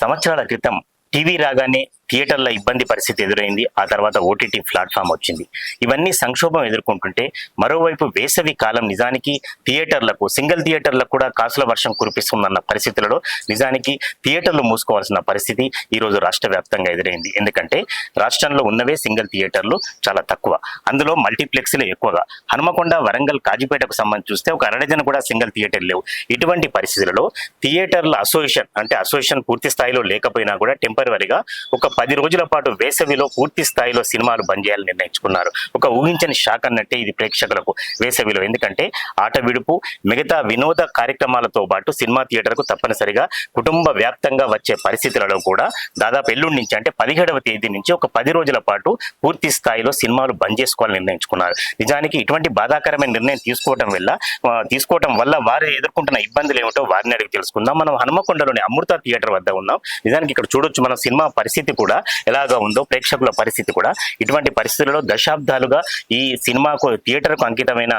సంవత్సరాల క్రితం టీవీ రాగానే థియేటర్ల ఇబ్బంది పరిస్థితి ఎదురైంది. ఆ తర్వాత ఓటీటీ ప్లాట్ఫామ్ వచ్చింది. ఇవన్నీ సంక్షోభం ఎదుర్కొంటుంటే మరోవైపు వేసవి కాలం నిజానికి థియేటర్లకు సింగిల్ థియేటర్లకు కూడా కాసుల వర్షం కురిపిస్తుందన్న పరిస్థితులలో నిజానికి థియేటర్లు మూసుకోవాల్సిన పరిస్థితి ఈ రోజు రాష్ట్ర వ్యాప్తంగా ఎదురైంది. ఎందుకంటే రాష్ట్రంలో ఉన్నవే సింగిల్ థియేటర్లు చాలా తక్కువ. అందులో మల్టీప్లెక్స్లు ఎక్కువగా. హనుమకొండ వరంగల్ కాజీపేటకు సంబంధించి చూస్తే ఒక అరడజన కూడా సింగిల్ థియేటర్ లేవు. ఇటువంటి పరిస్థితులలో థియేటర్ల అసోసియేషన్ అంటే అసోసియేషన్ పూర్తి స్థాయిలో లేకపోయినా కూడా టెంపరీగా ఒక పది రోజుల పాటు వేసవిలో పూర్తి స్థాయిలో సినిమాలు బంద్ చేయాలని నిర్ణయించుకున్నారు. ఒక ఊహించని షాక్ అన్నట్టే ఇది ప్రేక్షకులకు వేసవిలో. ఎందుకంటే ఆట విడుపు మిగతా వినోద కార్యక్రమాలతో పాటు సినిమా థియేటర్కు తప్పనిసరిగా కుటుంబ వ్యాప్తంగా వచ్చే పరిస్థితులలో కూడా దాదాపు ఎల్లుండి నుంచి అంటే పదిహేడవ తేదీ నుంచి ఒక పది రోజుల పాటు పూర్తి స్థాయిలో సినిమాలు బంద్ చేసుకోవాలని నిర్ణయించుకున్నారు. నిజానికి ఇటువంటి బాధాకరమైన నిర్ణయం తీసుకోవడం వల్ల తీసుకోవడం వల్ల వారు ఎదుర్కొంటున్న ఇబ్బందులు ఏమిటో వారిని అడిగి తెలుసుకుందాం. మనం హనుమకొండలోని అమృత థియేటర్ వద్ద ఉన్నాం. నిజానికి ఇక్కడ చూడొచ్చు మనం సినిమా పరిస్థితి కూడా. ఎలాగా ఉందో ప్రేక్షకుల పరిస్థితి కూడా ఇటువంటి పరిస్థితులలో దశాబ్దాలుగా ఈ సినిమాకు థియేటర్కు అంకితమైన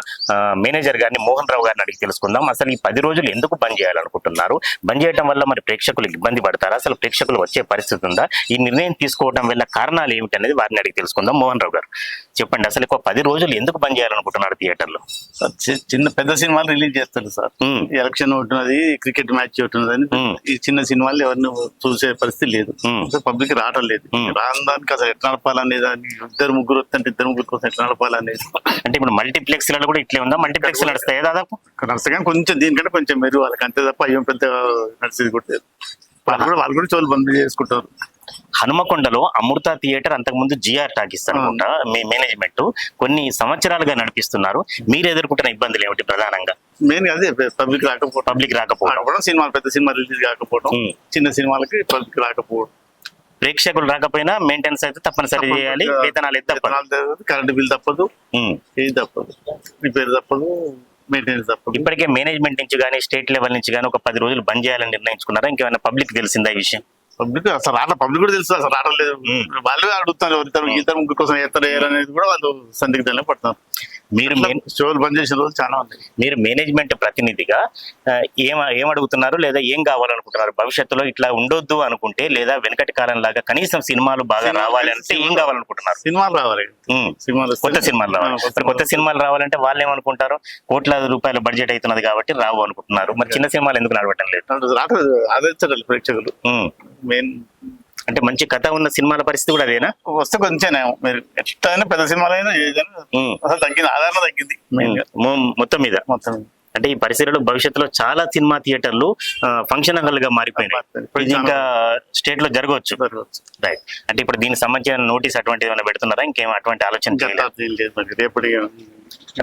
మేనేజర్ గారిని మోహన్ రావు గారిని అడిగి తెలుసుకుందాం. అసలు ఈ పది రోజులు ఎందుకు బంద్ చేయాలనుకుంటున్నారు? బంద్ చేయడం వల్ల మరి ప్రేక్షకులు ఇబ్బంది పడతారా? అసలు ప్రేక్షకులు వచ్చే పరిస్థితి ఉందా? ఈ నిర్ణయం తీసుకోవడం వల్ల కారణాలు ఏమిటి అనేది వారిని అడిగి తెలుసుకుందాం. మోహన్ రావు గారు. చెప్పండి అసలు ఒక పది రోజులు ఎందుకు బంద్ చేయాలనుకుంటున్నారు థియేటర్లో? సార్ చిన్న పెద్ద సినిమాలు రిలీజ్ చేస్తారు సార్. ఎలక్షన్ ఒకటి క్రికెట్ మ్యాచ్ ఒకటి అని. ఈ చిన్న సినిమాలు ఎవరిని చూసే పరిస్థితి లేదు. పబ్లిక్ రావడం లేదు. రాని దానికి అసలు ఎట్లా నడపాలనేది దాన్ని ఇద్దరు ముగ్గురు వస్తుంటే ఇద్దరు ముగ్గురు కోసం ఎట్లా నడపాలనేది అంటే ఇప్పుడు మల్టీప్లెక్స్లలో కూడా ఇట్లే ఉందా? మల్టీప్లెక్స్ నడుస్తాయి దాదాపు? నడుస్తాం కొంచెం దీనికంటే కొంచెం మెరుగు వాళ్ళకి అంతే తప్ప అయ్యం పెద్ద నడిచేది కూడా లేదు. వాళ్ళు కూడా వాళ్ళు కూడా చోళ్ళు బంద్ చేసుకుంటారు. హనుమకొండలో అమృత థియేటర్ అంతకుముందు జిఆర్ టాకీస్ అనుకుంటా మీ మేనేజ్మెంట్. కొన్ని సంవత్సరాలుగా నడిపిస్తున్నారు. మీరు ఎదుర్కొంటున్న ఇబ్బందులు ఏమిటి ప్రధానంగా? మెయిన్ అదే పబ్లిక్ రాకపోవడం పబ్లిక్ రాకపోవడం సినిమాలు పెద్ద సినిమా రిలీజ్ కాకపోవడం. చిన్న సినిమాలకి పబ్లిక్ రాకపోవడం ప్రేక్షకులు రాకపోయినా మెయింటెనెన్స్ అయితే తప్పనిసరి చేయాలి. వేతనాలు తప్పదు. కరెంట్ బిల్ తప్పదు. ఏది తప్పదు. రిపేర్ తప్పదు మెయింటెనెన్స్ తప్పదు. ఇప్పటికే మేనేజ్మెంట్ నుంచి కానీ స్టేట్ లెవెల్ నుంచి కానీ ఒక పది రోజులు బంద్ చేయాలని నిర్ణయించుకున్నారా? ఇంకేమైనా పబ్లిక్ తెలిసిందా ఈ విషయం? పబ్లిక్ అసలు రావట్లే పబ్లిక్ కూడా తెలుసు అసలు ఉమ్. వాళ్ళు అడుగుతారు ఇద్దరు ఇద్దరు ముగ్గురు కోసం ఎత్తరు అనేది కూడా వాళ్ళు సందిగ్ధంలో పడుతున్నారు మీరు మెయిన్ షోలు బంద్ చేసిన రోజు చాలా ఉన్నాయి. మీరు మేనేజ్మెంట్ ప్రతినిధిగా ఏం ఏం అడుగుతున్నారు లేదా ఏం కావాలనుకుంటున్నారు? భవిష్యత్తులో ఇట్లా ఉండొద్దు అనుకుంటే లేదా వెనకటి కాలం లాగా కనీసం సినిమాలు బాగా రావాలి అంటే ఏం కావాలనుకుంటున్నారు? సినిమాలు రావాలి. సినిమాలు కొత్త సినిమాలు రావాలి. కొత్త సినిమాలు రావాలంటే వాళ్ళు ఏమనుకుంటారు? కోట్లాది రూపాయల బడ్జెట్ అవుతున్నది కాబట్టి రావు అనుకుంటున్నారు. మరి చిన్న సినిమాలు ఎందుకు నడవటం లేదు? ప్రేక్షకులు. మెయిన్ అంటే మంచి కథ ఉన్న సినిమాల పరిస్థితి కూడా అదేనా? వస్తే కొంచెం మీరు ఎట్లయినా పెద్ద సినిమాలైనా ఏదైనా ఉమ్. అసలు తగ్గింది ఆదరణ తగ్గింది మొత్తం మీద. మొత్తం అంటే ఈ పరిస్థితుల్లో భవిష్యత్తులో చాలా సినిమా థియేటర్లు ఫంక్షన్ హాల్గా మారిపోయినాయి. ఇంకా స్టేట్లో జరగవచ్చు. రైట్ అంటే ఇప్పుడు దీనికి సంబంధించిన నోటీస్ అటువంటి ఏమైనా పెడుతున్నారా? ఇంకేం అటువంటి ఆలోచన రేపటి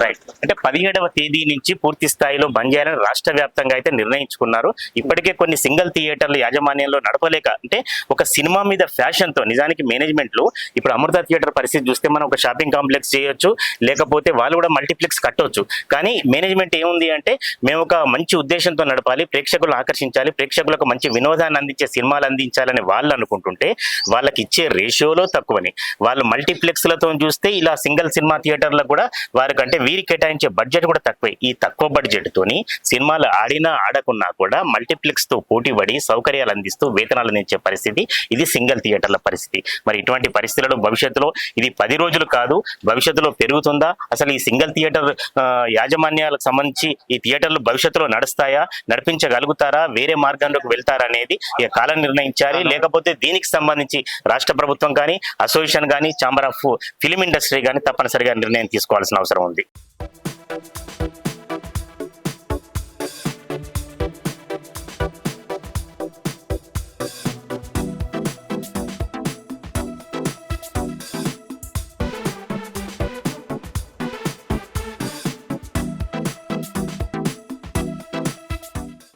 రైట్ అంటే పదిహేడవ తేదీ నుంచి పూర్తి స్థాయిలో బంద్ చేయాలని రాష్ట్ర వ్యాప్తంగా అయితే నిర్ణయించుకున్నారు. ఇప్పటికే కొన్ని సింగిల్ థియేటర్లు యాజమాన్యంలో నడపలేక అంటే ఒక సినిమా మీద ఫ్యాషన్తో నిజానికి మేనేజ్మెంట్లు ఇప్పుడు అమృత థియేటర్ పరిస్థితి చూస్తే మనం ఒక షాపింగ్ కాంప్లెక్స్ చేయొచ్చు లేకపోతే వాళ్ళు కూడా మల్టీప్లెక్స్ కట్టొచ్చు. కానీ మేనేజ్మెంట్ ఏముంది అంటే మేము ఒక మంచి ఉద్దేశంతో నడపాలి ప్రేక్షకులు ఆకర్షించాలి ప్రేక్షకులకు మంచి వినోదాన్ని అందించే సినిమాలు అందించాలని వాళ్ళు అనుకుంటుంటే వాళ్ళకి ఇచ్చే రేషియోలో తక్కువని. వాళ్ళు మల్టీప్లెక్స్లతో చూస్తే ఇలా సింగిల్ సినిమా థియేటర్లకు కూడా వారి ఎందుకంటే వీరికి కేటాయించే బడ్జెట్ కూడా తక్కువే. ఈ తక్కువ బడ్జెట్ తోని సినిమాలు ఆడినా ఆడకున్నా కూడా మల్టీప్లెక్స్తో పోటీ పడి సౌకర్యాలు అందిస్తూ వేతనాలు అందించే పరిస్థితి ఇది సింగిల్ థియేటర్ల పరిస్థితి. మరి ఇటువంటి పరిస్థితులలో భవిష్యత్తులో ఇది పది రోజులు కాదు భవిష్యత్తులో పెరుగుతుందా? అసలు ఈ సింగిల్ థియేటర్ యాజమాన్యాలకు సంబంధించి ఈ థియేటర్లు భవిష్యత్తులో నడుస్తాయా నడిపించగలుగుతారా వేరే మార్గంలోకి వెళ్తారా అనేది ఇక కాలం నిర్ణయించాలి. లేకపోతే దీనికి సంబంధించి రాష్ట్ర ప్రభుత్వం కానీ అసోసియేషన్ కానీ ఛాంబర్ ఆఫ్ ఫిలిం ఇండస్ట్రీ కానీ తప్పనిసరిగా నిర్ణయం తీసుకోవాల్సిన అవసరం ఉంది